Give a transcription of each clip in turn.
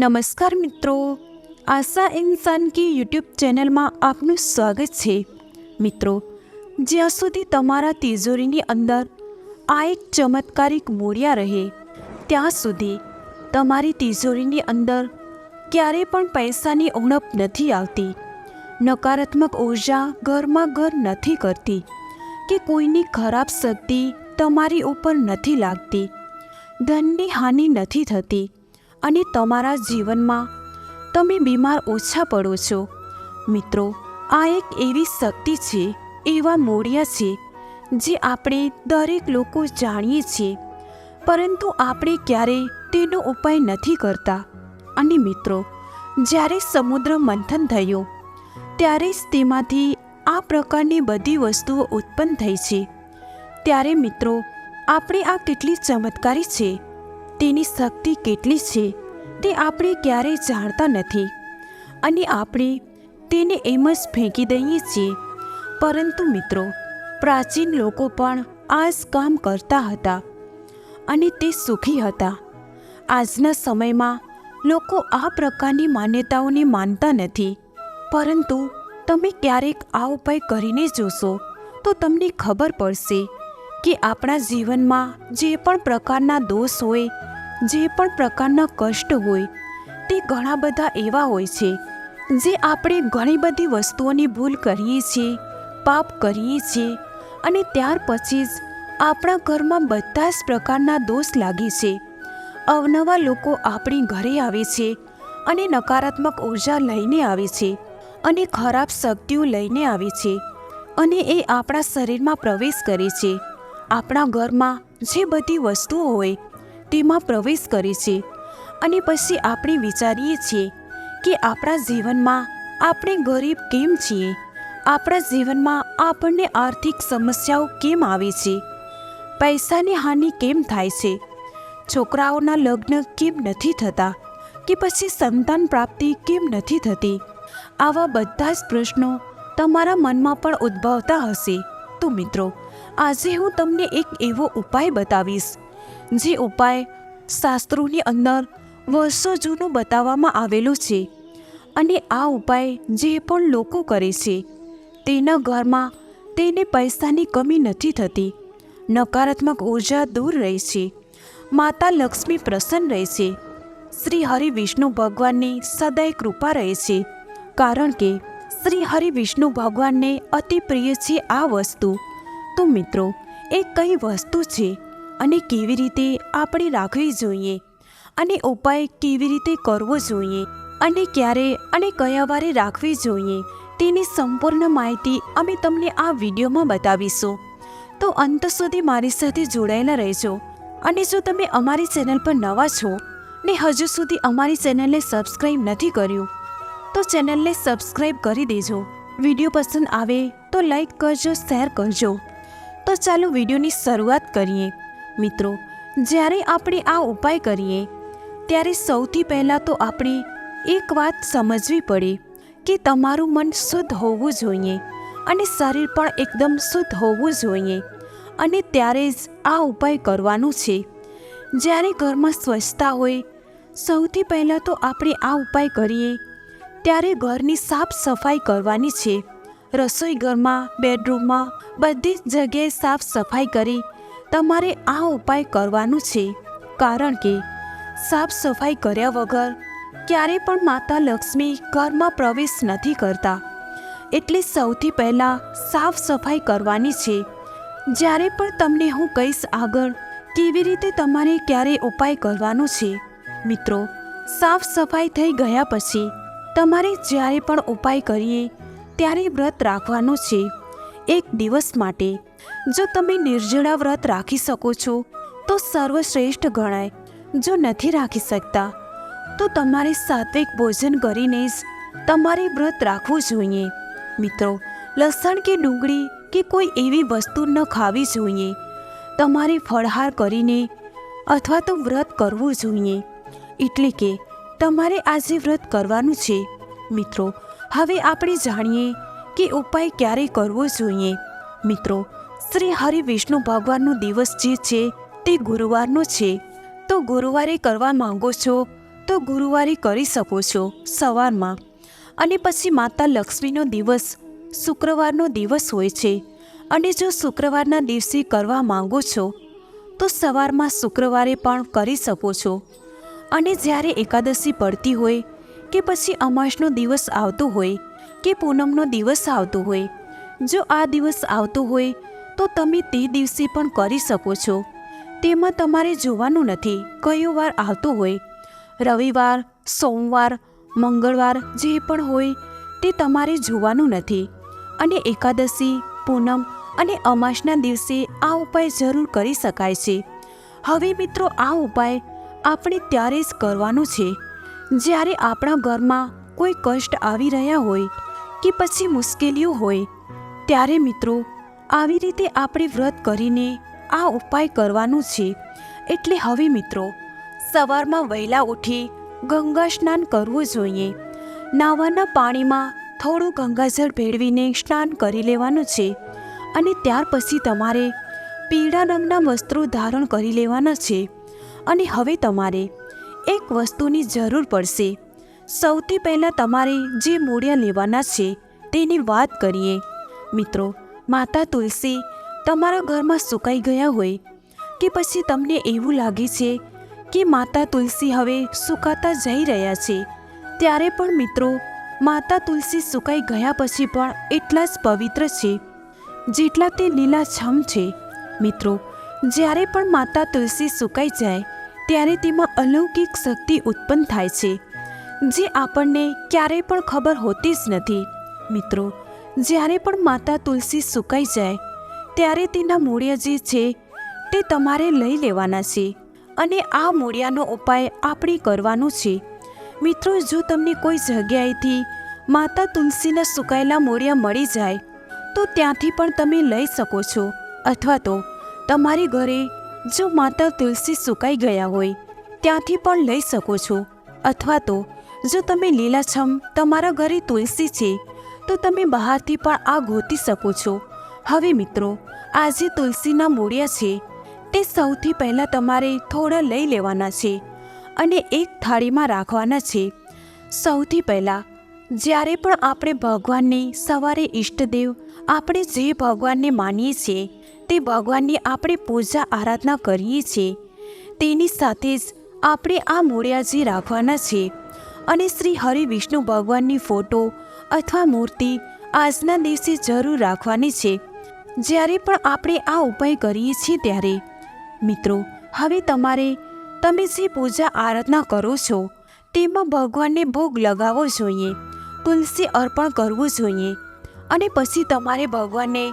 નમસ્કાર મિત્રો. આશા ઇન્સાન કી યુટ્યુબ ચેનલમાં આપનું સ્વાગત છે. મિત્રો, જ્યાં સુધી તમારા તિજોરીની અંદર આ એક ચમત્કારિક મૂળિયા રહે, ત્યાં સુધી તમારી તિજોરીની અંદર ક્યારેય પણ પૈસાની ઉણપ નથી આવતી. નકારાત્મક ઊર્જા ઘરમાં ઘર નથી કરતી કે કોઈની ખરાબ શક્તિ તમારી ઉપર નથી લાગતી. ધનની હાનિ નથી થતી. અને તમારા જીવનમાં તમે બીમાર ઓછા પડો છો. મિત્રો, આ એક એવી શક્તિ છે, એવા મૂળિયા છે, જે આપણે દરેક લોકો જાણીએ છીએ, પરંતુ આપણે ક્યારેય તેનો ઉપાય નથી કરતા. અને મિત્રો, જ્યારે સમુદ્ર મંથન થયો, ત્યારે જ તેમાંથી આ પ્રકારની બધી વસ્તુઓ ઉત્પન્ન થઈ છે. ત્યારે મિત્રો, આપણે આ કેટલી ચમત્કારી છે. તેની શક્તિ કેટલી છે, તે આપણે ક્યારેય જાણતા નથી. અને આપણે તેને એમ જ ફેંકી દઈએ છીએ. પરંતુ મિત્રો, પ્રાચીન લોકો પણ આ જ કામ કરતા હતા. અને તે સુખી હતા. આજના સમયમાં લોકો આ પ્રકારની માન્યતાઓને માનતા નથી. પરંતુ તમે ક્યારેક આ ઉપાય કરીને જોશો, તો તમને ખબર પડશે કે આપણા જીવનમાં જે પણ પ્રકારના દોષ હોય જે પણ પ્રકારના કષ્ટ હોય, તે ઘણા બધા એવા હોય છે, જે આપણે ઘણી બધી વસ્તુઓની ભૂલ કરીએ છીએ, પાપ કરીએ છીએ અને ત્યાર પછી જ આપણા ઘરમાં બધા જ પ્રકારના દોષ લાગે છે. અવનવા લોકો આપણી ઘરે આવે છે અને નકારાત્મક ઊર્જા લઈને આવે છે અને ખરાબ શક્તિઓ લઈને આવે છે અને એ આપણા શરીરમાં પ્રવેશ કરે છે. આપણા ઘરમાં જે બધી વસ્તુઓ હોય તેમાં પ્રવેશ કરે છે. અને પછી આપણે વિચારીએ છીએ કે આપણા જીવનમાં આપણે ગરીબ કેમ છીએ? આપણા જીવનમાં આપણને આર્થિક સમસ્યાઓ કેમ આવે છે? પૈસાની હાનિ કેમ થાય છે? છોકરાઓના લગ્ન કેમ નથી થતા? કે પછી સંતાન પ્રાપ્તિ કેમ નથી થતી? આવા બધા જ પ્રશ્નો તમારા મનમાં પણ ઉદ્ભવતા હશે. તો મિત્રો, આજે હું તમને એક એવો ઉપાય બતાવીશ. જે ઉપાય શાસ્ત્રોની અંદર વર્ષો જૂનું બતાવવામાં આવેલું છે અને આ ઉપાય જે પણ લોકો કરે છે, તેના ઘરમાં તેને પૈસાની કમી નથી થતી, નકારાત્મક ઊર્જા દૂર રહે છે, માતા લક્ષ્મી પ્રસન્ન રહે છે, શ્રી હરિ વિષ્ણુ ભગવાનની સદાય કૃપા રહે છે, કારણ કે શ્રી હરિ વિષ્ણુ ભગવાનને અતિ પ્રિય છે આ વસ્તુ. તો મિત્રો, એ કઈ વસ્તુ છે અને કેવી રીતે આપણે રાખવી જોઈએ? અને ઉપાય કેવી રીતે કરવો જોઈએ? અને ક્યારે અને કયા વારે રાખવી જોઈએ? તેની સંપૂર્ણ માહિતી અમે તમને આ વિડીયોમાં બતાવીશું. તો અંત સુધી મારી સાથે જોડાયેલા રહેજો. અને જો તમે અમારી ચેનલ પર નવા છો ને હજુ સુધી અમારી ચેનલને સબસ્ક્રાઈબ નથી કર્યું, તો ચેનલને સબસ્ક્રાઈબ કરી દેજો. વીડિયો પસંદ આવે તો લાઈક કરજો, શેર કરજો. તો ચાલો વિડીયોની શરૂઆત કરીએ. મિત્રો, જ્યારે આપણે આ ઉપાય કરીએ, ત્યારે સૌથી પહેલાં તો આપણે એક વાત સમજવી પડે કે તમારું મન શુદ્ધ હોવું જોઈએ અને શરીર પણ એકદમ શુદ્ધ હોવું જોઈએ. અને ત્યારે જ આ ઉપાય કરવાનો છે. જ્યારે ઘરમાં સ્વચ્છતા હોય, સૌથી પહેલાં તો આપણે આ ઉપાય કરીએ, ત્યારે ઘરની સાફ સફાઈ કરવાની છે. રસોઈ ઘરમાં, બેડરૂમમાં બધી જ જગ્યાએ સાફ સફાઈ કરી તમારે આ ઉપાય કરવાનું છે. કારણ કે સાફ સફાઈ કર્યા વગર ક્યારે પણ માતા લક્ષ્મી ઘરમાં પ્રવેશ નથી કરતા. એટલે સૌથી પહેલાં સાફ સફાઈ કરવાની છે. જ્યારે પણ તમને હું કહીશ આગળ કેવી રીતે તમારે ક્યારે ઉપાય કરવાનો છે. મિત્રો, સાફ સફાઈ થઈ ગયા પછી તમારે જ્યારે પણ ઉપાય કરીએ ત્યારે વ્રત રાખવાનું છે. એક દિવસ માટે જો તમે નિર્જળા વ્રત રાખી શકો છો, તો સર્વશ્રેષ્ઠ ગણાય. જો નથી રાખી શકતા, તો તમારે સાત્વિક ભોજન કરીને જ તમારે વ્રત રાખવું જોઈએ. મિત્રો, લસણ કે ડુંગળી કે કોઈ એવી વસ્તુ ન ખાવી જોઈએ. તમારે ફળહાર કરીને અથવા તો વ્રત કરવું જોઈએ. એટલે કે તમારે આજે વ્રત કરવાનું છે. મિત્રો, હવે આપણે જાણીએ કે ઉપાય ક્યારે કરવો જોઈએ. મિત્રો શ્રી હરિ વિષ્ણુ ભગવાનનો દિવસ જે છે તે ગુરુવારનો છે. તો ગુરુવારે કરવા માંગો છો, તો ગુરુવારે કરી શકો છો સવારમાં. અને પછી માતા લક્ષ્મીનો દિવસ, શુક્રવારનો દિવસ હોય છે. અને જો શુક્રવારના દિવસે કરવા માંગો છો, તો સવારમાં શુક્રવારે પણ કરી શકો છો. અને જ્યારે એકાદશી પડતી હોય, કે પછી અમાસનો દિવસ આવતો હોય, કે પૂનમનો દિવસ આવતો હોય, જો આ દિવસ આવતો હોય તો તમે તે દિવસે પણ કરી શકો છો. તેમાં તમારે જોવાનું નથી, કયો વાર આવતો હોય. રવિવાર, સોમવાર, મંગળવાર જે પણ હોય, તે તમારે જોવાનું નથી. અને એકાદશી, પૂનમ અને અમાસના દિવસે આ ઉપાય જરૂર કરી શકાય છે. હવે મિત્રો, આ ઉપાય આપણે ત્યારે જ કરવાનો છે. જ્યારે આપણા ઘરમાં કોઈ કષ્ટ આવી રહ્યા હોય કે પછી મુશ્કેલીઓ હોય, ત્યારે મિત્રો આવી રીતે આપણે વ્રત કરીને આ ઉપાય કરવાનો છે. એટલે હવે મિત્રો, સવારમાં વહેલા ઉઠી ગંગા સ્નાન કરવું જોઈએ. નાવાના પાણીમાં થોડું ગંગાજળ ભેળવીને સ્નાન કરી લેવાનું છે અને ત્યાર પછી તમારે પીળા રંગના વસ્ત્રો ધારણ કરી લેવાના છે. અને હવે તમારે એક વસ્તુની જરૂર પડશે. સૌથી પહેલાં તમારે જે મૂળિયા લેવાના છે તેની વાત કરીએ. મિત્રો માતા તુલસી, તમારા ઘરમાં સુકાઈ ગયા હોય કે પછી તમને એવું લાગે છે કે માતા તુલસી હવે સુકાતા જઈ રહ્યા છે, ત્યારે પણ મિત્રો, માતા તુલસી સુકાઈ ગયા પછી પણ એટલા જ પવિત્ર છે, જેટલા તે લીલાછમ છે. મિત્રો, જ્યારે પણ માતા તુલસી સુકાઈ જાય, ત્યારે તેમાં અલૌકિક શક્તિ ઉત્પન્ન થાય છે, જે આપણને ક્યારેય પણ ખબર હોતી જ નથી. મિત્રો જ્યારે પણ માતા તુલસી સુકાઈ જાય, ત્યારે તેના મૂળિયા જે છે, તે તમારે લઈ લેવાના છે અને આ મૂળિયાનો ઉપાય આપણે કરવાનો છે. મિત્રો, જો તમને કોઈ જગ્યાએથી માતા તુલસીના સુકાયેલા મૂળિયા મળી જાય, તો ત્યાંથી પણ તમે લઈ શકો છો. અથવા તો તમારી ઘરે જો માતા તુલસી સુકાઈ ગયા હોય, ત્યાંથી પણ લઈ શકો છો. અથવા તો જો તમે લીલાછમ તમારા ઘરે તુલસી છે તો તમે બહારથી પણ આ ગોતી શકો છો. હવે મિત્રો આ જે તુલસીના મૂળિયા છે. તે સૌથી પહેલાં તમારે થોડા લઈ લેવાના છે અને એક થાળીમાં રાખવાના છે. સૌથી પહેલાં, જ્યારે પણ આપણે ભગવાનને સવારે ઈષ્ટદેવ, આપણે જે ભગવાનને માનીએ છીએ, તે ભગવાનની આપણે પૂજા આરાધના કરીએ છીએ. તેની સાથે જ આપણે આ મૂળિયાજી રાખવાના છે અને શ્રી હરિ વિષ્ણુ ભગવાનની ફોટો અથવા મૂર્તિ આજના દિવસે જરૂર રાખવાની છે. જ્યારે પણ આપણે આ ઉપાય કરીએ છીએ ત્યારે. મિત્રો, હવે તમારે, તમે જે પૂજા આરાધના કરો છો, તેમાં ભગવાનને ભોગ લગાવવો જોઈએ, તુલસી અર્પણ કરવું જોઈએ, અને પછી તમારે ભગવાનને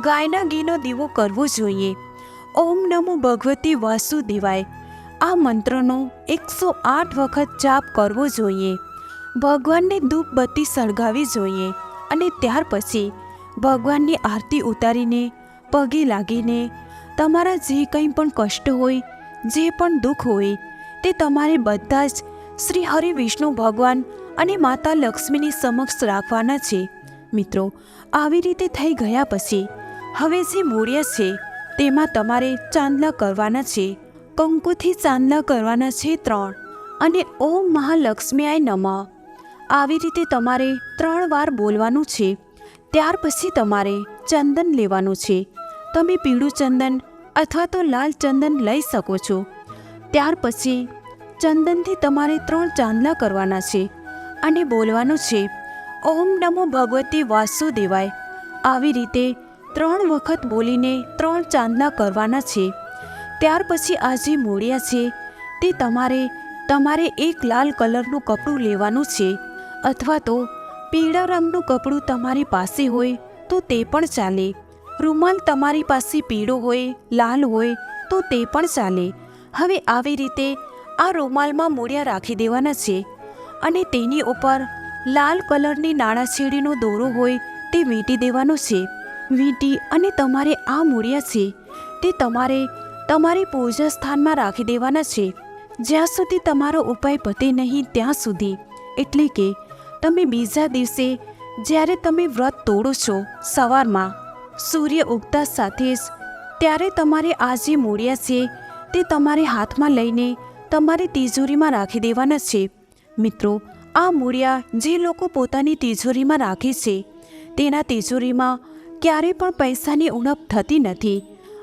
ગાયના ઘીનો દીવો કરવો જોઈએ. ઓમ નમો ભગવતી વાસુદેવાય, આ મંત્રનો એકસો આઠ વખત જાપ કરવો જોઈએ. ભગવાનને ધૂપ બત્તી સળગાવી જોઈએ અને ત્યાર પછી ભગવાનની આરતી ઉતારીને, પગે લાગીને તમારા જે કંઈ પણ કષ્ટ હોય, જે પણ દુઃખ હોય, તે તમારે બધા જ શ્રી હરિ વિષ્ણુ ભગવાન અને માતા લક્ષ્મીની સમક્ષ રાખવાના છે. મિત્રો, આવી રીતે થઈ ગયા પછી હવે જે મૂળિયા છે, તેમાં તમારે ચાંદલા કરવાના છે. કંકુથી ચાંદલા કરવાના છે ત્રણ અને ઓમ મહાલક્ષ્મીઆય નમઃ. આવી રીતે તમારે ત્રણ વાર બોલવાનું છે, ત્યાર પછી તમારે ચંદન લેવાનું છે. તમે પીળું ચંદન અથવા તો લાલ ચંદન લઈ શકો છો. ત્યાર પછી ચંદનથી તમારે ત્રણ ચાંદલા કરવાના છે અને બોલવાનું છે, ઓમ નમો ભગવતી વાસુદેવાય. આવી રીતે ત્રણ વખત બોલીને ત્રણ ચાંદલા કરવાના છે. ત્યાર પછી આ જે મૂળિયા છે, તે તમારે તમારે એક લાલ કલરનું કપડું લેવાનું છે. અથવા તો પીળા રંગનું કપડું તમારી પાસે હોય તો તે પણ ચાલે. રૂમાલ તમારી પાસે પીળો હોય, લાલ હોય તો તે પણ ચાલે. હવે આવી રીતે આ રૂમાલમાં મૂળિયા રાખી દેવાના છે અને તેની ઉપર લાલ કલરની નાણાછેડીનો દોરો હોય તે વીંટી દેવાનો છે. વીંટી અને તમારે આ મૂળિયા છે તે તમારે તમારી પૂજા સ્થાનમાં રાખી દેવાના છે. જ્યાં સુધી તમારો ઉપાય પતે નહીં ત્યાં સુધી. એટલે કે તમે બીજા દિવસે જ્યારે તમે વ્રત તોડો છો સવારમાં, સૂર્ય ઉગતા સાથે જ, ત્યારે તમારે આ જે મૂળિયા છે તે તમારે હાથમાં લઈને તમારી તિજોરીમાં રાખી દેવાના છે. મિત્રો, આ મૂળિયા જે લોકો પોતાની તિજોરીમાં રાખે છે, તેના તિજોરીમાં ક્યારે પણ પૈસાની ઉણપ થતી નથી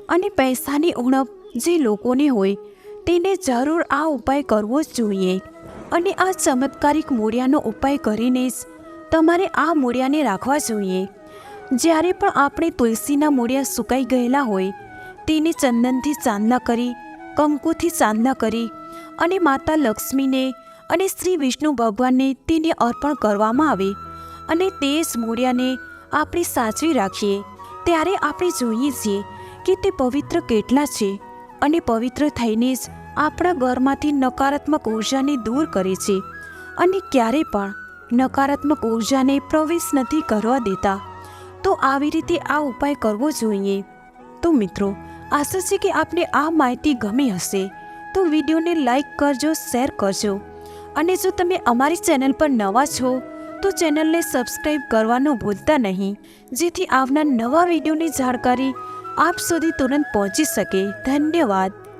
અને પૈસાની ઉણપ જે લોકોને હોય, તેને જરૂર આ ઉપાય કરવો જ જોઈએ. અને આ ચમત્કારિક મૂળિયાનો ઉપાય કરીને જ તમારે આ મૂળિયાને રાખવા જોઈએ. જ્યારે પણ આપણે તુલસીના મૂળિયા સુકાઈ ગયેલા હોય, તેને ચંદનથી ચાંદલા કરી, કંકુથી ચાંદલા કરી અને માતા લક્ષ્મીને અને શ્રી વિષ્ણુ ભગવાનને તેને અર્પણ કરવામાં આવે અને તે જ મૂળિયાને આપણે સાચવી રાખીએ. ત્યારે આપણે જોઈએ છીએ કે તે પવિત્ર કેટલા છે અને પવિત્ર થઈને જ આપણા ઘરમાંથી નકારાત્મક ઉર્જાને દૂર કરે છે અને ક્યારે પણ નકારાત્મક ઉર્જાને પ્રવેશ નથી કરવા દેતા. તો આવી રીતે આ ઉપાય કરવો જોઈએ. તો મિત્રો, આશા છે કે આપને આ માહિતી ગમી હશે. તો વિડીયોને લાઈક કરજો, શેર કરજો. અને જો તમે અમારી ચેનલ પર નવા છો, તો ચેનલને સબસ્ક્રાઈબ કરવાનું ભૂલતા નહીં. જેથી આવનાર નવા વિડીયોની જાણકારી આપ સુધી તુરંત પહોંચી શકે. ધન્યવાદ.